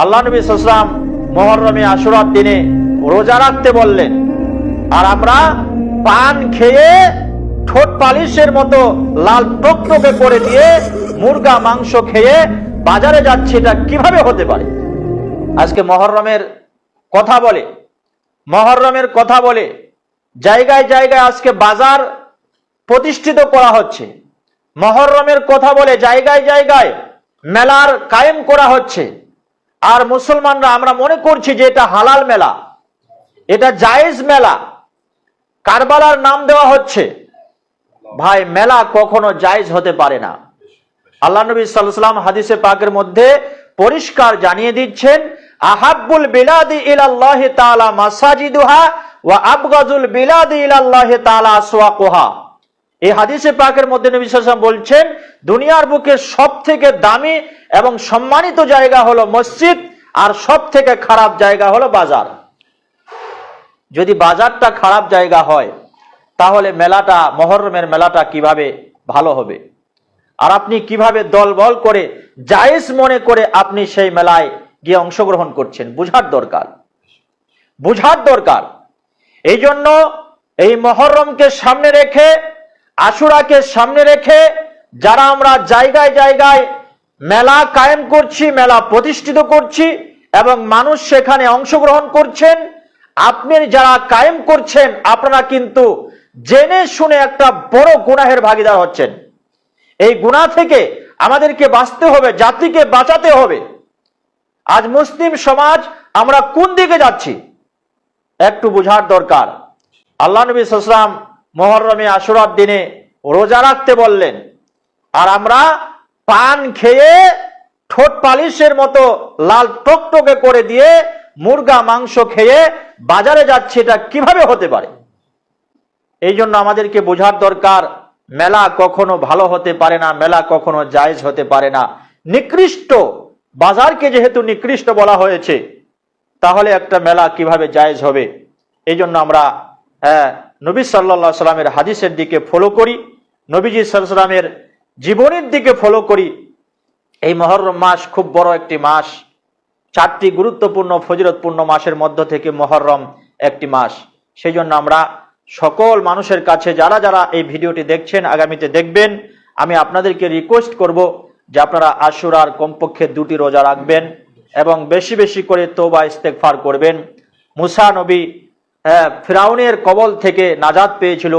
আল্লাহ নবী সাল্লাম মহরমে আশুরার দিনে রোজা রাখতে বললেন, আর আমরা পান খেয়ে ঠোঁট পালিশের মতো লাল টকটকে করে দিয়ে মুরগা, মাংস খেয়ে বাজারে যাচ্ছি, এটা কীভাবে হতে পারে? আজকে মহরমের কথা বলে, মহরমের কথা বলে জায়গায় জায়গায় আজকে বাজার প্রতিষ্ঠিত করা হচ্ছে। মহরমের কথা বলে জায়গায় জায়গায় মেলার কায়েম করা হচ্ছে। আর মুসলমানরা আমরা মনে করছি যে এটা হালাল মেলা, এটা জায়েজ মেলা। কারবালার নাম দেওয়া হচ্ছে। ভাই, মেলা কখনো জায়েজ হতে পারে না। আল্লাহ নবী সাল্লাম হাদিসে পাকের মধ্যে পরিষ্কার জানিয়ে দিচ্ছেন আহাবুল বিলাদি ইলাল্লাহ তাআলা মাসাজিদুহা ওয়া আবগাজুল বিলাদি ইলাল্লাহ তাআলা আসওয়াকুহা। এই হাদিসে পাকের মধ্যে নবী বলছেন, দুনিয়ার বুকে সব থেকে দামি এবং সম্মানিত জায়গা হলো মসজিদ আর সব থেকে খারাপ জায়গা হলো বাজার। যদি বাজারটা খারাপ জায়গা হয়, তাহলে মেলাটা, মহরমের মেলাটা কীভাবে ভালো হবে? আর আপনি কীভাবে দলবল করে, জায়েজ মনে করে আপনি সেই মেলায় গিয়ে অংশগ্রহণ করছেন? বুঝার দরকার। বুঝার দরকার। এই জন্য এই মহরমকে সামনে রেখে আশুরাকে সামনে রেখে যারা আমরা জায়গায় জায়গায় মেলা কায়েম করছি, মেলা প্রতিষ্ঠিত করছি এবং মানুষ সেখানে অংশগ্রহণ করছেন, আপনি যারা কায়েম করছেন, আপনারা কিন্তু জেনে শুনে একটা বড় গুনাহের ভাগিদার হচ্ছেন। এই গুণা থেকে আমাদেরকে বাঁচতে হবে, জাতিকে বাঁচাতে হবে। আজ মুসলিম সমাজ আমরা কোন দিকে যাচ্ছি? একটু বোঝার দরকার। আল্লাহ নবী সাল্লাম মহরমে আশুরার দিনে রোজা রাখতে বললেন, আর আমরা পান খেয়ে ঠোঁট পালিশের মতো লাল টকটকে করে দিয়ে মুরগা, মাংস খেয়ে বাজারে যাচ্ছে, এটা কীভাবে হতে পারে? এই জন্য আমাদেরকে বোঝার দরকার, মেলা কখনো ভালো হতে পারে না, মেলা কখনো জায়েজ হতে পারে না। নিকৃষ্ট বাজারকে যেহেতু নিকৃষ্ট বলা হয়েছে, তাহলে একটা মেলা কীভাবে জায়েজ হবে? এই জন্য আমরা হ্যাঁ নবী সাল্লা সাল্লামের হাদিসের দিকে ফলো করি, নবীজি সাল্লামের জীবনের দিকে ফলো করি। এই মহরম মাস খুব বড় একটি মাস, চারটি গুরুত্বপূর্ণ ফজিরতপূর্ণ মাসের মধ্য থেকে মহরম একটি মাস। সেই জন্য আমরা সকল মানুষের কাছে, যারা যারা এই ভিডিওটি দেখছেন, আগামীতে দেখবেন, আমি আপনাদেরকে রিকোয়েস্ট করব যে আপনারা আশুরার কমপক্ষে দুটি রোজা রাখবেন এবং বেশি বেশি করে তোবা ইস্তেকফার করবেন। মুসা নবী ফিরাউনের কবল থেকে নাজাদ পেয়েছিল।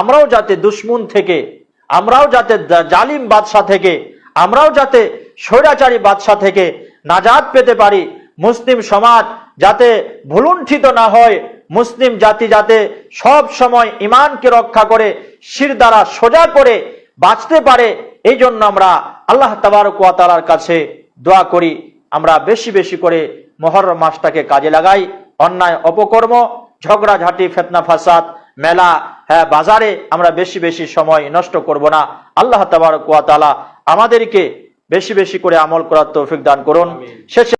আমরাও যাতে দুশ্মন থেকে, আমরাও যাতে জালিম বাদশা থেকে, আমরাও যাতে স্বৈরাচারী বাদশা থেকে নাজাদ পেতে পারি। মুসলিম সমাজ যাতে ভুলুণ্ঠিত না হয়, মুসলিম জাতি যাতে সব সময় ইমানকে রক্ষা করে, শির দ্বারা সোজা করে বাঁচতে পারে, এই জন্য আমরা আল্লাহ তাবারকালার কাছে দোয়া করি। আমরা বেশি বেশি করে মহরম মাসটাকে কাজে লাগাই। অন্যায়, অপকর্ম ঝগড়াঝাটি ফেতনা ফাসাদ মেলা হ্যাঁ বাজারে আমরা বেশি বেশি সময় নষ্ট করব না। আল্লাহ তাবার কুয়াতালা আমাদেরকে বেশি বেশি করে আমল করার তৌফিক দান করুন। শেষে